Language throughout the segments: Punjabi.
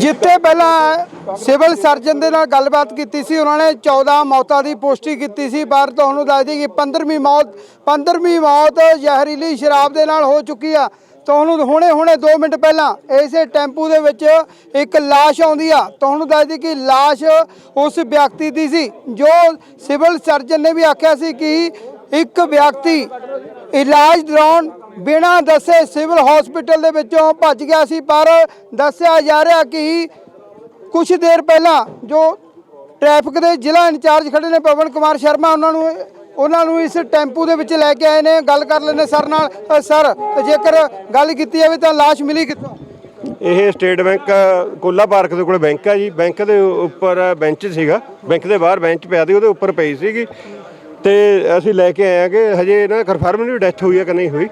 ਜਿੱਥੇ ਪਹਿਲਾਂ ਸਿਵਲ ਸਰਜਨ ਦੇ ਨਾਲ ਗੱਲਬਾਤ ਕੀਤੀ ਸੀ, ਉਹਨਾਂ ਨੇ 14 ਮੌਤਾਂ ਦੀ ਪੁਸ਼ਟੀ ਕੀਤੀ ਸੀ। ਪਰ ਤੁਹਾਨੂੰ ਦੱਸ ਦਈਏ ਕਿ 15ਵੀਂ ਮੌਤ 15ਵੀਂ ਮੌਤ ਜ਼ਹਿਰੀਲੀ ਸ਼ਰਾਬ ਦੇ ਨਾਲ ਹੋ ਚੁੱਕੀ ਆ। ਤੁਹਾਨੂੰ ਹੁਣੇ ਹੁਣੇ 2 ਮਿੰਟ ਪਹਿਲਾਂ ਇਸੇ ਟੈਂਪੂ ਦੇ ਵਿੱਚ ਇੱਕ ਲਾਸ਼ ਆਉਂਦੀ ਆ। ਤੁਹਾਨੂੰ ਦੱਸ ਦਈਏ ਕਿ ਲਾਸ਼ ਉਸ ਵਿਅਕਤੀ ਦੀ ਸੀ, ਜੋ ਸਿਵਲ ਸਰਜਨ ਨੇ ਵੀ ਆਖਿਆ ਸੀ ਕਿ ਇੱਕ ਵਿਅਕਤੀ ਇਲਾਜ ਦੌਰਾਨ ਬਿਨਾਂ ਦੱਸੇ ਸਿਵਲ ਹਸਪੀਟਲ ਦੇ ਵਿੱਚੋਂ ਭੱਜ ਗਿਆ ਸੀ, ਪਰ ਦੱਸਿਆ ਜਾ ਰਿਹਾ ਕਿ ਕੁਝ ਦੇਰ ਪਹਿਲਾਂ ਜੋ ਟ੍ਰੈਫਿਕ ਦੇ ਜ਼ਿਲ੍ਹਾ ਇੰਚਾਰਜ ਖੜੇ ਨੇ, ਪਵਨ ਕੁਮਾਰ ਸ਼ਰਮਾ, ਉਹਨਾਂ ਨੂੰ ਉਹਨਾਂ ਨੂੰ ਇਸ ਟੈਂਪੂ ਦੇ ਵਿੱਚ ਲੈ ਕੇ ਆਏ ਨੇ। ਗੱਲ ਕਰ ਲੈਣੇ ਸਰ ਨਾਲ। ਸਰ, ਜੇਕਰ ਗੱਲ ਕੀਤੀ ਜਾਵੇ ਤਾਂ ਲਾਸ਼ ਮਿਲੀ ਕਿੱਥੋਂ? ਇਹ ਸਟੇਟ ਬੈਂਕ, ਕੋਲਾ ਪਾਰਕ ਦੇ ਕੋਲ ਬੈਂਕ ਹੈ ਜੀ। ਬੈਂਕ ਦੇ ਉੱਪਰ ਬੈਂਚ ਸੀਗਾ। ਬੈਂਕ ਦੇ ਬਾਹਰ ਬੈਂਚ ਪਿਆ ਸੀ, ਉਹਦੇ ਉੱਪਰ ਪਈ ਸੀਗੀ। ਤੇ ਅਸੀਂ ਲੈ ਕੇ ਆਏ ਕਿ ਹਜੇ ਨਾ ਕਨਫਰਮ ਨਹੀਂ ਡੈਥ ਹੋਈ ਹੈ ਕਿ ਨਹੀਂ ਹੋਈ।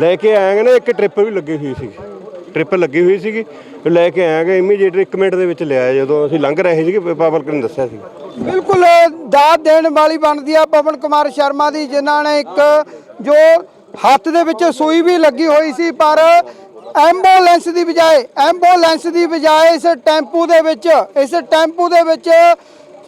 ਲੈ ਕੇ ਆਏ ਨਾ, ਇੱਕ ਟ੍ਰਿਪ ਵੀ ਲੱਗੀ ਹੋਈ ਸੀਗੀ। ਟ੍ਰਿਪ ਲੱਗੀ ਹੋਈ ਸੀਗੀ ਲੈ ਕੇ ਆਏ ਇਮੀਡੀਏਟ 1 ਮਿੰਟ ਦੇ ਵਿੱਚ ਲਿਆਇਆ, ਜਦੋਂ ਅਸੀਂ ਲੰਘ ਰਹੇ ਸੀਗੇ ਪਾਵਰ ਨੇ ਦੱਸਿਆ ਸੀ। ਬਿਲਕੁਲ ਦਾਤ ਦੇਣ ਵਾਲੀ ਬਣਦੀ ਆ ਪਵਨ ਕੁਮਾਰ ਸ਼ਰਮਾ ਦੀ, ਜਿਨ੍ਹਾਂ ਨੇ ਇੱਕ ਜੋ ਹੱਥ ਦੇ ਵਿੱਚ ਸੂਈ ਵੀ ਲੱਗੀ ਹੋਈ ਸੀ, ਪਰ ਐਂਬੂਲੈਂਸ ਦੀ ਬਜਾਏ, ਐਂਬੂਲੈਂਸ ਦੀ ਬਜਾਏ ਇਸ ਟੈਂਪੂ ਦੇ ਵਿੱਚ, ਇਸ ਟੈਂਪੂ ਦੇ ਵਿੱਚ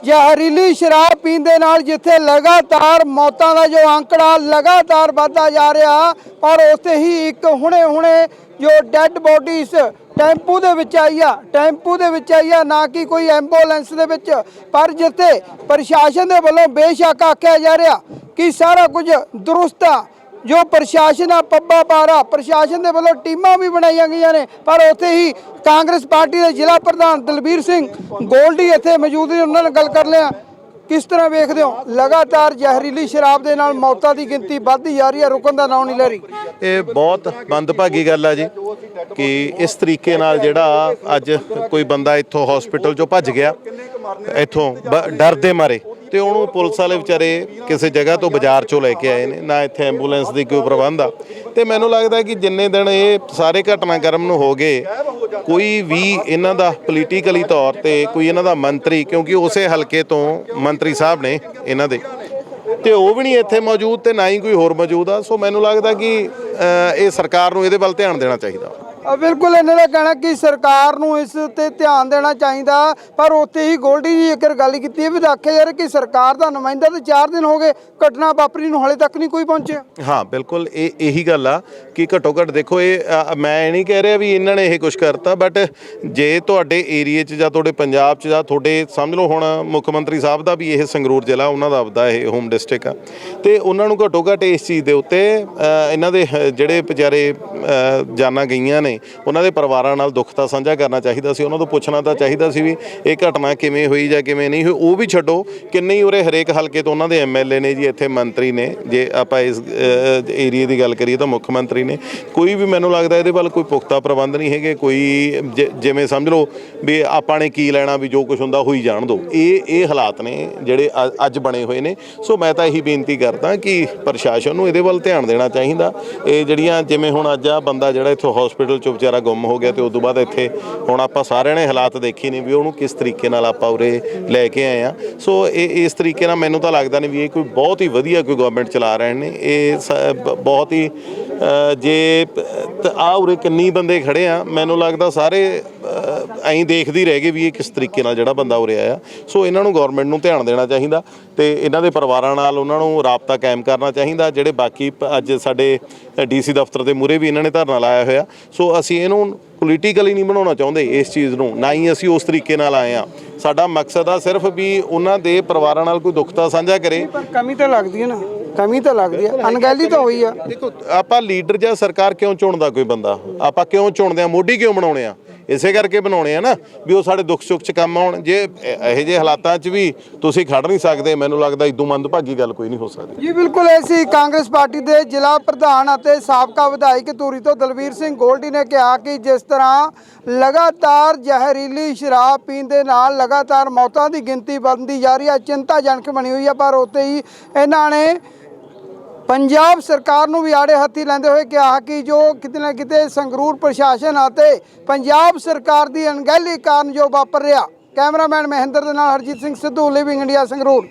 ਜ਼ਹਿਰੀਲੀ ਸ਼ਰਾਬ ਪੀਣ ਦੇ ਨਾਲ ਜਿੱਥੇ ਲਗਾਤਾਰ ਮੌਤਾਂ ਦਾ ਜੋ ਅੰਕੜਾ ਲਗਾਤਾਰ ਵਧਦਾ ਜਾ ਰਿਹਾ, ਪਰ ਉੱਥੇ ਹੀ ਇੱਕ ਹੁਣੇ ਹੁਣੇ ਜੋ ਡੈੱਡ ਬੋਡੀਜ਼ ਟੈਂਪੂ ਦੇ ਵਿੱਚ ਆਈ ਆ, ਟੈਂਪੂ ਦੇ ਵਿੱਚ ਆਈ ਆ, ਨਾ ਕਿ ਕੋਈ ਐਂਬੂਲੈਂਸ ਦੇ ਵਿੱਚ, ਪਰ ਜਿੱਥੇ ਪ੍ਰਸ਼ਾਸਨ ਦੇ ਵੱਲੋਂ ਬੇਸ਼ੱਕ ਆਖਿਆ ਜਾ ਰਿਹਾ ਕਿ ਸਾਰਾ ਕੁਝ ਦਰੁਸਤ ਆ। ਜੋ ਪ੍ਰਸ਼ਾਸਨ ਆ, ਪੱਬਾ ਪਾਰਾ ਪ੍ਰਸ਼ਾਸਨ ਦੇ ਵੱਲੋਂ ਟੀਮਾਂ ਵੀ ਬਣਾਈਆਂ ਗਈਆਂ ਨੇ, ਪਰ ਉੱਥੇ ਹੀ ਕਾਂਗਰਸ ਪਾਰਟੀ ਦੇ ਜ਼ਿਲ੍ਹਾ ਪ੍ਰਧਾਨ ਦਲਬੀਰ ਸਿੰਘ ਗੋਲਡੀ ਇੱਥੇ ਮੌਜੂਦ ਨੇ, ਉਹਨਾਂ ਨਾਲ ਗੱਲ ਕਰ ਲਿਆ। ਕਿਸ ਤਰ੍ਹਾਂ ਵੇਖਦੇ ਹੋ? ਲਗਾਤਾਰ ਜ਼ਹਿਰੀਲੀ ਸ਼ਰਾਬ ਦੇ ਨਾਲ ਮੌਤਾਂ ਦੀ ਗਿਣਤੀ ਵੱਧਦੀ ਜਾ ਰਹੀ ਹੈ, ਰੁਕਣ ਦਾ ਨਾਂ ਨਹੀਂ ਲੈ ਰਹੀ। ਇਹ ਬਹੁਤ ਮੰਦਭਾਗੀ ਗੱਲ ਆ ਜੀ, ਕਿ ਇਸ ਤਰੀਕੇ ਨਾਲ ਜਿਹੜਾ ਅੱਜ ਕੋਈ ਬੰਦਾ ਇੱਥੋਂ ਹਸਪੀਟਲ ਚੋਂ ਭੱਜ ਗਿਆ, ਇੱਥੋਂ ਬ- ਡਰ ਦੇ ਮਾਰੇ। ਤੇ ਉਹਨੂੰ ਪੁਲਿਸ ਵਾਲੇ ਵਿਚਾਰੇ ਕਿਸੇ ਜਗ੍ਹਾ ਤੋਂ ਬਾਜ਼ਾਰ ਚੋਂ ਲੈ ਕੇ ਆਏ ਨੇ, ਨਾ ਇੱਥੇ ਐਂਬੂਲੈਂਸ ਦੀ ਕੋਈ ਪ੍ਰਬੰਧ ਆ। ਤੇ ਮੈਨੂੰ ਲੱਗਦਾ ਕਿ ਜਿੰਨੇ ਦਿਨ ਇਹ ਸਾਰੇ ਘਟਨਾਕ੍ਰਮ ਨੂੰ ਹੋ ਗਏ, ਕੋਈ ਵੀ ਇਹਨਾਂ ਦਾ ਪੋਲੀਟੀਕਲੀ ਤੌਰ ਤੇ ਕੋਈ ਇਹਨਾਂ ਦਾ ਮੰਤਰੀ, ਕਿਉਂਕਿ ਉਸੇ ਹਲਕੇ ਤੋਂ ਮੰਤਰੀ ਸਾਹਿਬ ਨੇ ਇਹਨਾਂ ਦੇ। ਤੇ ਉਹ ਵੀ ਨਹੀਂ ਇੱਥੇ ਮੌਜੂਦ ਤੇ ਨਾ ਹੀ ਕੋਈ ਹੋਰ ਮੌਜੂਦ ਆ। ਸੋ ਮੈਨੂੰ ਲੱਗਦਾ ਕਿ ਇਹ ਸਰਕਾਰ ਨੂੰ ਇਹਦੇ ਵੱਲ ਧਿਆਨ ਦੇਣਾ ਚਾਹੀਦਾ। ਬਿਲਕੁਲ ਇਹਨਾਂ ਦਾ ਕਹਿਣਾ ਕਿ ਸਰਕਾਰ ਨੂੰ ਇਸ ਤੇ ਧਿਆਨ ਦੇਣਾ ਚਾਹੀਦਾ, ਪਰ ਉੱਥੇ ਹੀ ਗੋਲਡੀ ਜੀ ਇੱਕ ਗੱਲ ਕੀਤੀ ਵੀ ਆਖਿਆ ਜਾ ਰਿਹਾ ਕਿ ਸਰਕਾਰ ਦਾ ਨੁਮਾਇੰਦਾ ਤੇ 4 ਦਿਨ ਹੋ ਗਏ, ਘਟਨਾ ਵਾਪਰੀ ਨੂੰ ਹਾਲੇ ਤੱਕ ਨਹੀਂ ਕੋਈ ਪਹੁੰਚਿਆ। ਹਾਂ, ਬਿਲਕੁਲ, ਇਹ, ਇਹੀ ਗੱਲ ਆ ਕਿ ਘੱਟੋ ਘੱਟ ਦੇਖੋ, ਇਹ ਮੈਂ ਇਹ ਨਹੀਂ ਕਹਿ ਰਿਹਾ ਵੀ ਇਹਨਾਂ ਨੇ ਇਹ ਕੁਝ ਕਰਤਾ ਬਟ ਜੇ ਤੁਹਾਡੇ ਏਰੀਏ 'ਚ ਜਾਂ ਤੁਹਾਡੇ ਪੰਜਾਬ 'ਚ ਜਾਂ ਤੁਹਾਡੇ, ਸਮਝ ਲਓ ਹੁਣ ਮੁੱਖ ਮੰਤਰੀ ਸਾਹਿਬ ਦਾ ਵੀ ਇਹ ਸੰਗਰੂਰ ਜ਼ਿਲ੍ਹਾ, ਉਹਨਾਂ ਦਾ ਆਪਦਾ ਇਹ ਹੋਮ ਡਿਸਟ੍ਰਿਕਟ ਆ। ਤੇ ਉਹਨਾਂ ਨੂੰ ਘੱਟੋ ਘੱਟ ਇਸ ਚੀਜ਼ ਦੇ ਉੱਤੇ ਇਹਨਾਂ ਦੇ ਜਿਹੜੇ ਵਿਚਾਰੇ ਜਾਨਾਂ ਗਈਆਂ ਨੇ ਉਹਨਾਂ ਦੇ ਪਰਿਵਾਰਾਂ ਨਾਲ ਦੁੱਖ ਤਾਂ ਸਾਂਝਾ ਕਰਨਾ ਚਾਹੀਦਾ ਸੀ, ਉਹਨਾਂ ਤੋਂ ਪੁੱਛਣਾ ਤਾਂ ਚਾਹੀਦਾ ਸੀ ਵੀ ਇਹ ਘਟਨਾ ਕਿਵੇਂ ਹੋਈ ਜਾਂ ਕਿਵੇਂ ਨਹੀਂ ਹੋਈ, ਉਹ ਵੀ ਛੱਡੋ, ਕਿੰਨੇ ਹੀ ਉਰੇ ਹਰੇਕ ਹਲਕੇ ਤੋਂ ਉਹਨਾਂ ਦੇ ਐਮਐਲਏ ਨੇ ਜੀ, ਇੱਥੇ ਮੰਤਰੀ ਨੇ, ਜੇ ਆਪਾਂ ਇਸ ਏਰੀਆ ਦੀ ਗੱਲ ਕਰੀਏ ਤਾਂ ਮੁੱਖ ਮੰਤਰੀ ਨੇ, ਕੋਈ ਵੀ ਮੈਨੂੰ ਲੱਗਦਾ ਇਹਦੇ ਵੱਲ ਕੋਈ ਪੁਖਤਾ ਪ੍ਰਬੰਧ ਨਹੀਂ ਹੈਗੇ, ਕੋਈ ਜ- ਜਿਵੇਂ ਸਮਝ ਲਓ ਵੀ ਆਪਾਂ ਨੇ ਕੀ ਲੈਣਾ ਵੀ ਜੋ ਕੁਝ ਹੁੰਦਾ ਹੋਈ ਜਾਣ ਦਿਓ ਇਹ ਇਹ ਹਾਲਾਤ ਨੇ ਜਿਹੜੇ ਅ- ਅੱਜ ਬਣੇ ਹੋਏ ਨੇ, ਸੋ ਮੈਂ ਤਾਂ ਇਹੀ ਬੇਨਤੀ ਕਰਦਾ ਕਿ ਪ੍ਰਸ਼ਾਸਨ ਨੂੰ ਇਹਦੇ ਵੱਲ ਧਿਆਨ ਦੇਣਾ ਚਾਹੀਦਾ, ਇਹ ਜਿਹੜੀਆਂ ਜਿਵੇਂ ਹੁਣ ਅੱਜ ਆ ਬੰਦਾ ਜਿਹੜਾ ਇੱਥੋਂ ਹਸਪੀਟਲ ਚੋਂ ਵਿਚਾਰਾ ਗੁੰਮ ਹੋ ਗਿਆ ਤੇ ਉਸ ਤੋਂ ਬਾਅਦ ਇੱਥੇ ਹੁਣ ਆਪਾਂ ਸਾਰਿਆਂ ਨੇ ਹਾਲਾਤ ਦੇਖੇ ਨੇ ਵੀ ਉਹਨੂੰ ਕਿਸ ਤਰੀਕੇ ਨਾਲ ਆਪਾਂ ਉਰੇ ਲੈ ਕੇ ਆਏ ਆ। ਸੋ ਇਹ ਇਸ ਤਰੀਕੇ ਨਾਲ ਮੈਨੂੰ ਤਾਂ ਲੱਗਦਾ ਨਹੀਂ ਵੀ ਇਹ ਕੋਈ ਬਹੁਤ ਹੀ ਵਧੀਆ ਕੋਈ ਗਵਰਨਮੈਂਟ ਚਲਾ ਰਹੇ ਨੇ। ਇਹ ਸ- ਬਹੁਤ ਹੀ ਜੇ ਆ ਉਰੇ ਕਿੰਨੀ ਬੰਦੇ ਖੜੇ ਆ, ਮੈਨੂੰ ਲੱਗਦਾ ਸਾਰੇ ਐਂ ਦੇਖਦੇ ਹੀ ਰਹਿ ਗਏ ਵੀ ਇਹ ਕਿਸ ਤਰੀਕੇ ਨਾਲ ਜਿਹੜਾ ਬੰਦਾ ਉਰੇ ਆਇਆ। ਸੋ ਇਹਨਾਂ ਨੂੰ ਗਵਰਨਮੈਂਟ ਨੂੰ ਧਿਆਨ ਦੇਣਾ ਚਾਹੀਦਾ ਤੇ ਇਹਨਾਂ ਦੇ ਪਰਿਵਾਰਾਂ ਨਾਲ ਉਹਨਾਂ ਨੂੰ ਰਾਬਤਾ ਕਾਇਮ ਕਰਨਾ ਚਾਹੀਦਾ ਜਿਹੜੇ ਬਾਕੀ ਅੱਜ ਸਾਡੇ ਡੀਸੀ ਦਫ਼ਤਰ ਦੇ ਮੂਹਰੇ ਵੀ ਇਹਨਾਂ ਨੇ ਧਰਨਾ ਲਾਇਆ ਹੋਇਆ। ਸੋ ਅਸੀਂ ਇਹਨੂੰ ਪੋਲੀਟੀਕਲੀ ਨਹੀਂ ਬਣਾਉਣਾ ਚਾਹੁੰਦੇ ਇਸ ਚੀਜ਼ ਨੂੰ ਨਾ ਹੀ ਅਸੀਂ ਉਸ ਤਰੀਕੇ ਨਾਲ ਆਏ ਆ ਸਾਡਾ ਮਕਸਦ ਆ ਸਿਰਫ ਵੀ ਉਹਨਾਂ ਦੇ ਪਰਿਵਾਰਾਂ ਨਾਲ ਕੋਈ ਦੁੱਖ ਤਾਂ ਸਾਂਝਾ ਕਰੇ। ਪਰ ਕਮੀ ਤਾਂ ਲੱਗਦੀ ਹੈ ਨਾ ਕਮੀ ਤਾਂ ਲੱਗਦੀ ਹੈ ਅਣਗਹਿਲੀ ਤਾਂ ਹੋਈ ਆ। ਦੇਖੋ ਆਪਾਂ ਲੀਡਰ ਜਾਂ ਸਰਕਾਰ ਕਿਉਂ ਚੁਣਦਾ ਕੋਈ ਬੰਦਾ? ਆਪਾਂ ਕਿਉਂ ਚੁਣਦੇ ਆ? ਮੋਢੀ ਕਿਉਂ ਬਣਾਉਣੇ ਆ? ਇਸੇ ਕਰਕੇ ਬਣਾਉਣੇ ਆ ਨਾ, ਵੀ ਉਹ ਸਾਡੇ ਦੁੱਖ ਸੁੱਖ 'ਚ ਕੰਮ ਆਉਣ। ਜੇ ਇਹੋ ਜਿਹੇ ਹਾਲਾਤਾਂ 'ਚ ਵੀ ਤੁਸੀਂ ਖੜ ਨਹੀਂ ਸਕਦੇ, ਮੈਨੂੰ ਲੱਗਦਾ ਇਦੋਂ ਮੰਦਭਾਗੀ ਗੱਲ ਕੋਈ ਨਹੀਂ ਹੋ ਸਕਦੀ। ਜੀ, ਬਿਲਕੁਲ ਐਸੀ ਕਾਂਗਰਸ ਪਾਰਟੀ ਦੇ ਜ਼ਿਲ੍ਹਾ ਪ੍ਰਧਾਨ ਅਤੇ ਸਾਬਕਾ ਵਿਧਾਇਕ ਧੂਰੀ ਤੋਂ ਦਲਵੀਰ ਸਿੰਘ ਗੋਲਡੀ ਨੇ ਕਿਹਾ ਕਿ ਜਿਸ ਤਰ੍ਹਾਂ ਲਗਾਤਾਰ ਜ਼ਹਿਰੀਲੀ ਸ਼ਰਾਬ ਪੀਣ ਦੇ ਨਾਲ ਲਗਾਤਾਰ ਮੌਤਾਂ ਦੀ ਗਿਣਤੀ ਵਧਦੀ ਜਾ ਰਹੀ ਹੈ, ਚਿੰਤਾਜਨਕ ਬਣੀ ਹੋਈ ਹੈ, ਪਰ ਉੱਥੇ ਹੀ ਇਹਨਾਂ ਨੇ ਪੰਜਾਬ ਸਰਕਾਰ ਨੂੰ ਵੀ ਆੜੇ ਹੱਥੀ ਲੈਂਦੇ ਹੋਏ ਕਿਹਾ ਕਿ ਜੋ ਕਿਤੇ ਨਾ ਕਿਤੇ ਸੰਗਰੂਰ ਪ੍ਰਸ਼ਾਸਨ ਅਤੇ ਪੰਜਾਬ ਸਰਕਾਰ ਦੀ ਅਣਗਹਿਲੀ ਕਾਰਨ ਜੋ ਵਾਪਰ ਰਿਹਾ, ਕੈਮਰਾਮੈਨ ਮਹਿੰਦਰ ਦੇ ਨਾਲ ਹਰਜੀਤ ਸਿੰਘ ਸਿੱਧੂ ਲਿਵਿੰਗ ਇੰਡੀਆ ਸੰਗਰੂਰ।